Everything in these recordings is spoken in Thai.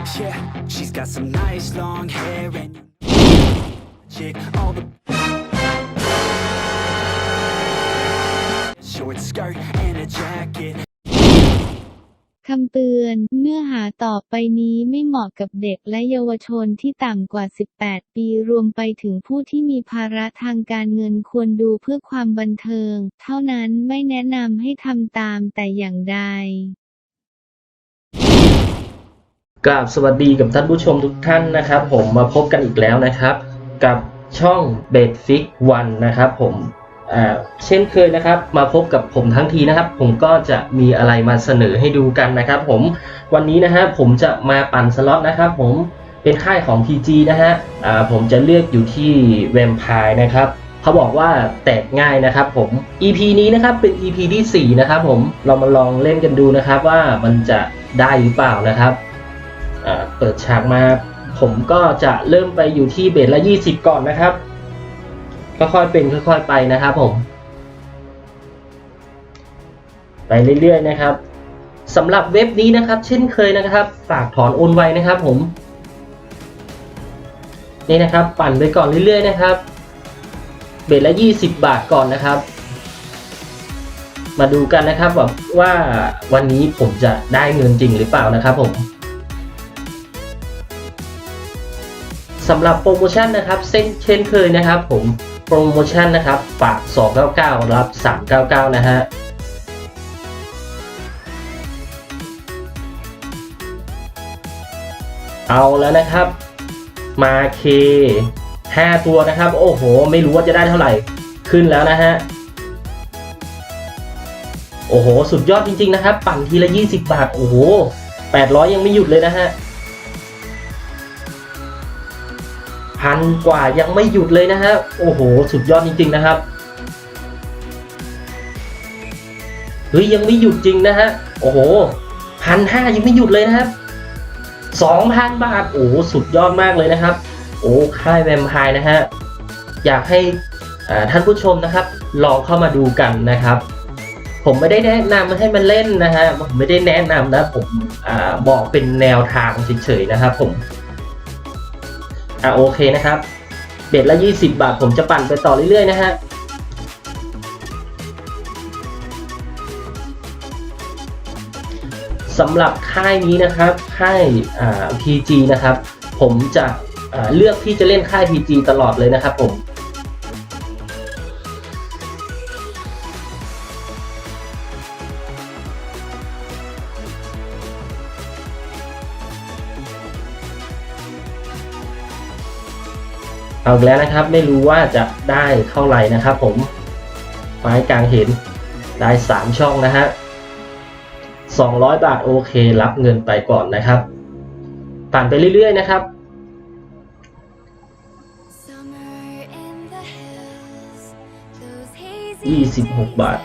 Yeah, she's got some nice long hair and chick all the short skirt and a jacket. คำเตือน เนื้อหาต่อไปนี้ไม่เหมาะกับเด็กและเยาวชนที่ต่ำกว่า 18 ปีรวมไปถึงผู้ที่มีภาระทางการเงินควรดูเพื่อความบันเทิง เท่านั้นไม่แนะนำให้ทำตามแต่อย่างใด กราบสวัสดีกับท่านผู้ชมทุกท่านนะครับ ผมมาพบกันอีกแล้วนะครับ กับช่อง b e d f i x 1นะครับผมเช่นเคยนะครับ มาพบกับผมทั้งทีนะครับ ผมก็จะมีอะไรมาเสนอให้ดูกันนะครับ ผมวันนี้นะฮะผมจะมาปั่นสล็อตนะครับผมเป็นค่ายของ PG นะฮะผมจะเลือกอยู่ที่แวมไพร์นะครับเขาบอกว่าแตกง่ายนะครับผม EP นี้นะครับเป็น EP ที่ 4 นะครับผมเรามาลองเล่นกันดูนะครับว่ามันจะได้หรือเปล่านะครับ เปิดฉากมา ผมก็จะเริ่มไปอยู่ที่เบสละ 20 ก่อนนะครับ ค่อยๆเป็นค่อยๆไปนะครับผม ไปเรื่อยๆนะครับสำหรับเว็บนี้นะครับ เช่นเคยนะครับ ฝากถอนโอนไวนะครับผม นี่นะครับ ปั่นไปก่อนเรื่อยๆนะครับ เบสละ 20 บาทก่อนนะครับ มาดูกันนะครับว่าว่าวันนี้ผมจะได้เงินจริงหรือเปล่านะครับผม สำหรับโปรโมชั่นนะครับเช่นเช่นเคยนะครับ ผมโปรโมชั่นนะครับฝาก 299 รับ 399 นะฮะเอาแล้วนะครับ มาเค5ตัวนะครับ โอ้โห ไม่รู้ว่าจะได้เท่าไหร่ขึ้นแล้วนะฮะโอ้โห สุดยอดจริง ๆ นะครับ ปั่นทีละ 20 บาท โอ้โห 800 ยังไม่หยุดเลยนะฮะ พันกว่ายังไม่หยุดเลยนะฮะ โอ้โห สุดยอดจริง ๆ นะครับ เฮ้ย ยังไม่หยุดจริงนะฮะ โอ้โหพันห้ายังไม่หยุดเลยนะครับสองพันบาท โอ้สุดยอดมากเลยนะครับ โอ้ค่ายแวมไพร์นะฮะ อยากให้ท่านผู้ชมนะครับ ลองเข้ามาดูกันนะครับ ผมไม่ได้แนะนำให้มันเล่นนะฮะ ผมไม่ได้แนะนำนะ ผมอบอกเป็นแนวทางเฉยๆนะครับผม อะโอเคนะครับ เบ็ดละ 20 บาท ผมจะปั่นไปต่อเรื่อยๆนะฮะสำหรับค่ายนี้นะครับค่ายอ่า PG นะครับ ผมจะเลือกที่จะเล่นค่าย PG ตลอดเลยนะครับผม เอาแล้วนะครับ ไม่รู้ว่าจะได้เท่าไหร่นะครับ ผมไม้กลางเห็นได้สามช่องนะฮะสองร้อยบาทโอเค รับเงินไปก่อนนะครับ ผ่านไปเรื่อย ๆ นะครับยี่สิบหกบาท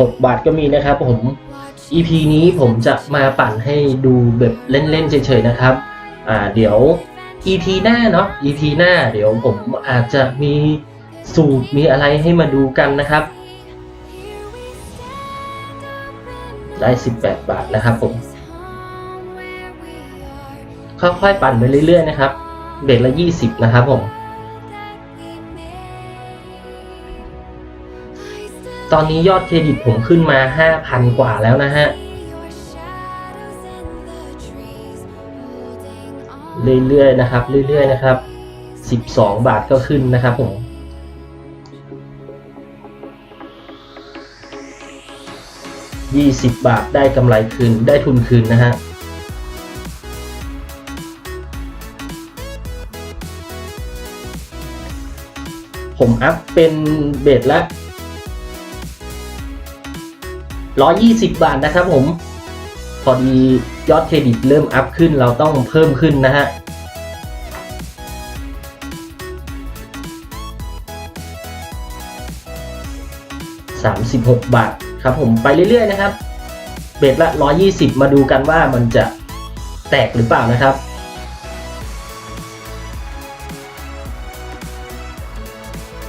หกบาทก็มีนะครับผม EP นี้ผมจะมาปั่นให้ดูแบบเล่นๆเฉยๆนะครับ อ่าเดี๋ยว EP หน้าเนาะ EP หน้าเดี๋ยวผมอาจจะมีสูตรมีอะไรให้มาดูกันนะครับ ได้ 18 บาทนะครับผม ค่อยๆปั่นไปเรื่อยๆนะครับเบ็ดละ 20 นะครับผม ตอนนี้ยอดเครดิตผมขึ้นมา 5,000 กว่าแล้วนะฮะ เรื่อยๆนะครับ เรื่อยๆนะครับ 12 บาทก็ขึ้นนะครับผม20บาทได้กำไรคืน ได้ทุนคืนนะฮะผมอัพเป็นเบสละ 120 บาทนะครับผม พอดียอดเครดิตเริ่มอัพขึ้นเราต้องเพิ่มขึ้นนะฮะ36บหกบาทครับผมไปเรื่อยๆนะครับ เบ็ดละ120มาดูกันว่ามันจะแตกหรือเปล่านะครับ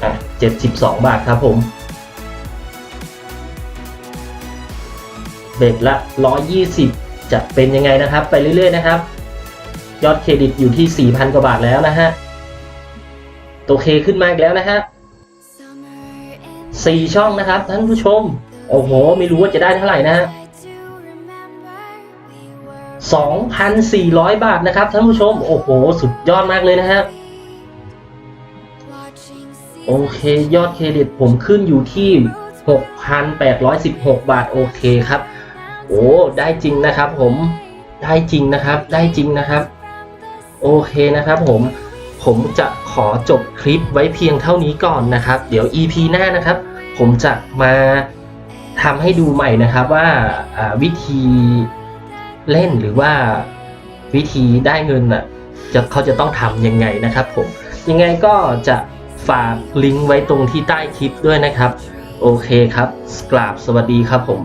อะ72บาทครับผม บ็ดละ 120 จะเป็นยังไงนะครับ ไปเรื่อย ๆ นะครับ ยอดเครดิตอยู่ที่ 4,000 กว่าบาทแล้วนะฮะโอเคขึ้นมาอีกแล้วนะฮะ Summer in สี่ช่องนะครับท่านผู้ชม โอ้โห ไม่รู้ว่าจะได้เท่าไหร่นะฮะ2,400 บาทนะครับท่านผู้ชม โอ้โห สุดยอดมากเลยนะฮะโอเค ยอดเครดิตผมขึ้นอยู่ที่ 6,816 บาท โอเคครับ อ้ ได้จริงนะครับผม ได้จริงนะครับ ได้จริงนะครับ โอเคนะครับผม ผมจะขอจบคลิปไว้เพียงเท่านี้ก่อนนะครับ เดี๋ยว EP หน้านะครับ ผมจะมาทำให้ดูใหม่นะครับว่าวิธีเล่นหรือว่าวิธีได้เงินอะจะเขาจะต้องทำยังไงนะครับผม ยังไงก็จะฝากลิงก์ไว้ตรงที่ใต้คลิปด้วยนะครับ โอเคครับ กราบสวัสดีครับผม